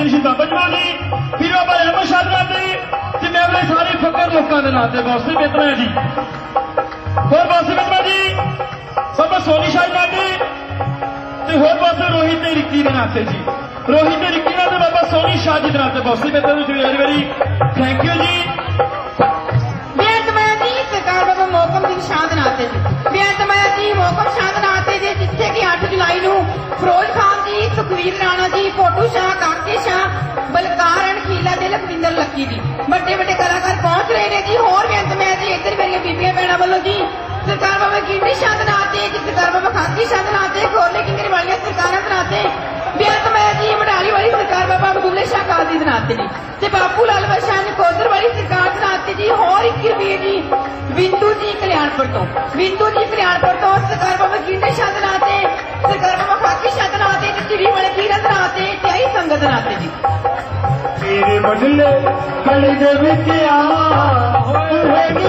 خاطر شیدا بجوانی پھر بابا احمد شاہ جاتی جنہیں اپنے سارے فکر لوگوں کے ناتے باسم متنا جی اور باسم متنا جی بابا سونی شاہ جاتی ہو باسم روہت نے رکی کے ناتے جی روہت نے رکی ناتے بابا سونی شاہ جی کے ناتے باسم متنا جی ویری یو جی ਮੋਹਕਮ ਸਿੰਘ ਸ਼ਾਹ ਦੇ ਜੀ ਬੇਅੰਤਮaya ਜੀ ਮੋਹਕਮ ਸ਼ਾਹ ਦੇ ਨਾਤੇ ਜੀ, ਜਿੱਥੇ ਕਿ 8 ਜੁਲਾਈ ਨੂੰ ਫਿਰੋਜ਼ ਖਾਨ ਜੀ, ਸੁਖਵੀਰ ਰਾਣਾ ਜੀ, ਪੋਟੂ ਸ਼ਾਹ ਕਾਕੇ ਸ਼ਾਹ, ਬਲਕਾਰ ਅਣਖੀਲਾ ਦੇ ਲਖਵਿੰਦਰ ਲੱਕੀ ਜੀ। ਵੱਡੇ ਵੱਡੇ ਕਲਾਕਾਰ ਪਹੁੰਚ ਰਹੇ ਨੇ ਜੀ। ਹੋਰ ਬੇਅੰਤਮaya ਜੀ ਇੱਧਰ ਮੇਰੀਆਂ ਬੀਬੀਆਂ ਭੈਣਾਂ ਵੱਲੋਂ ਜੀ سرکار بابا گرنی شاہ بناتے ہیں جس سرکار بابا خانگی شاہ بناتے ہیں کھولنے کی میری والیاں سرکار بناتے ہیں بیات میں جی مڈالی والی سرکار بابا بلے شاہ قاضی بناتے ہیں تے باپو لال بادشاہ نے کوزر والی سرکار بناتے جی اور ایک روپیے جی بندو جی کلیان پور بندو جی کلیان پور سرکار بابا گرنی شاہ بناتے ہیں سرکار بابا خاکی شاہ بناتے ہیں چیری والے کیرا بناتے ہیں تیائی سنگت بناتے جی میرے بدلے کل جب کیا ہوئے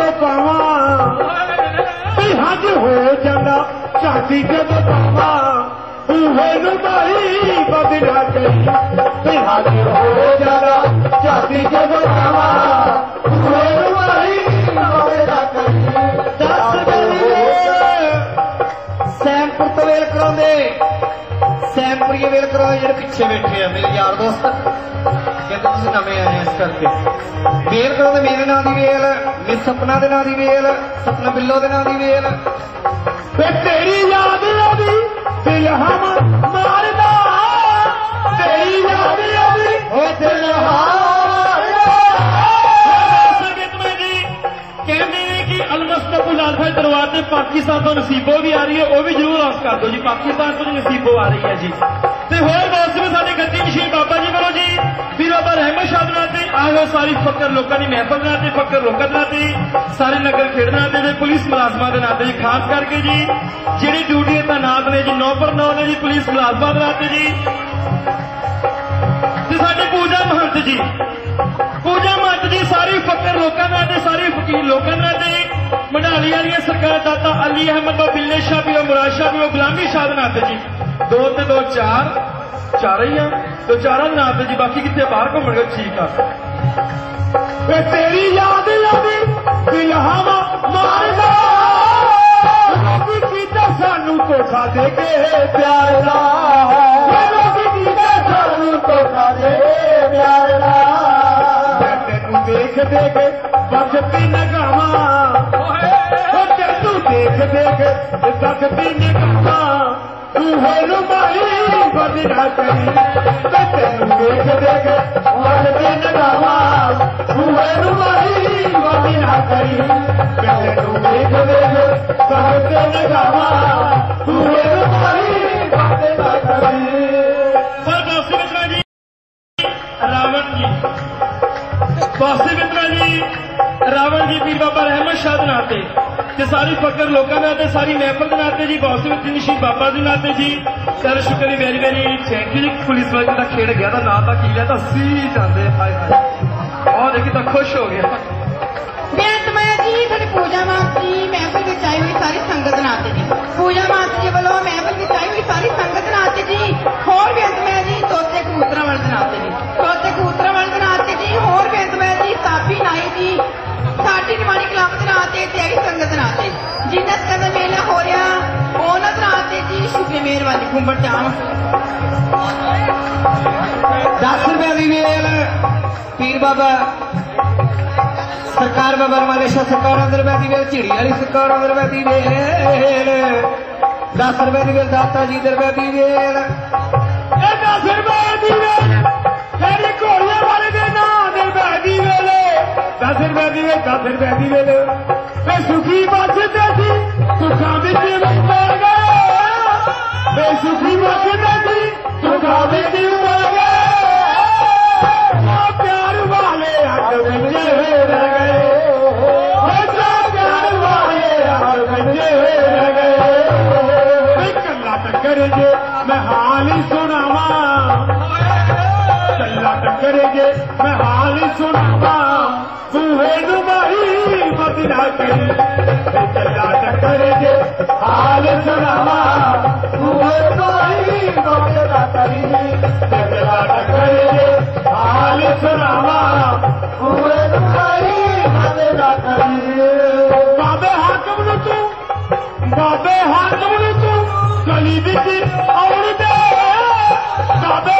ਜਦੋਂ ਪਾਵਾਂ ਤੇ ਹਜ ਹੋ ਜਾਂਦਾ ਝਾਕੀ ਜਦੋਂ ਪਾਵਾਂ ਬੂਹੇ ਨੂੰ ਮਾਹੀ ਬੰਦ ਨਾ ਕਰੀ ਤੇ ਹਜ ਹੋ ਜਾਂਦਾ ਝਾਕੀ ਜਦੋਂ ਪਾਵਾਂ ਬੂਹੇ یہ میرے کرو جڑے پیچھے بیٹھے ہیں میرے یار دوست کہتے تھی نمے آئے اس کر کے ویل کرو تو میرے نام کی ویل میری سپنا کے نام کی ویل سپنا بلو کے نام کی ویل تیری یاد آدھی تیرے ہم مارنا تیری یاد آدھی وہ تیرے دروازے پاکستان تو نصیبوں بھی آ رہی ہے وہ بھی ضرور آس کر دو جی پاکستان تو نصیبوں آ رہی ہے جی ہور بہت سے سارے گدی نشین بابا جی کرو جی پھر بابا رحمت شاہ بناتے آہو ساری فکر لوگوں کی محفل بناتے فکر لوگ بناتے سارے نگر کھیڑ بناتے تھے پولیس ملازمہ بناتے جی خاص کر کے جی جہی ڈیوٹی تعینات نے جی نو پر نو نے جی پولیس ملازمہ بناتے جی ساری پوجا مہنت جی پوجا مہنت جی ساری فکر لوگوں بناتے ساری فکیر لوگوں بناتے منڈالی والی سرکار داتا علی احمد بلے شاہ بھی وہ مراد شاہ بھی وہ غلامی شاہ بناتے جی دو تے دو چار چار ہی ہیں تو چار نات جی باقی کتنے باہر گھومن گے ٹھیک آ تیری یاد سانو کوٹا دے کے پیار سانو کوٹا دے پیار تین دیکھ دے کے بختی نگاواں تین دیکھ دے کے بختی نگاواں راون جی پیر بابا رحمد شاہ بناتے ساری پکڑ لوگوں میں ساری محفل بناتے جی بہت سے نشی بابا جی ناتے جی۔ سر شکر ویری ویری تھینک یو جی پولیس والے کا کھیڑ گیا تھا، نام کی لیا تھا، سی جاندے، ہائے ہائے۔ اور ایک تو خوش ہو گیا۔ بیانت جی پوجا ماسٹری محفل آئی ہوئی ساری سنگت ناتے جی۔ پوجا ماسٹری والوں محفل آئی ہوئی ساری سنگت ناتے جی۔ اور بیانت جی سرکار دس روپئے دس روپئے کافر ویدی وے کافر ویدی وے لے۔ بے سخی بچتے تھی سکھا بچ مر گئے۔ بے سخی بچتے تھی سکھا بچ مر گئے۔ پیار والے ہٹ بنجے ہوئے رہ پیار والے ہٹ بنجے ہوئے رہ گئے۔ کلا ٹکر گے میں حال ہی سناوا کلا گے میں حال ہی سنا ہے نمائی مدینہ کی بابے ہاتھ نے تو بابے حاکم نے تو غریبی کی اور دے بابے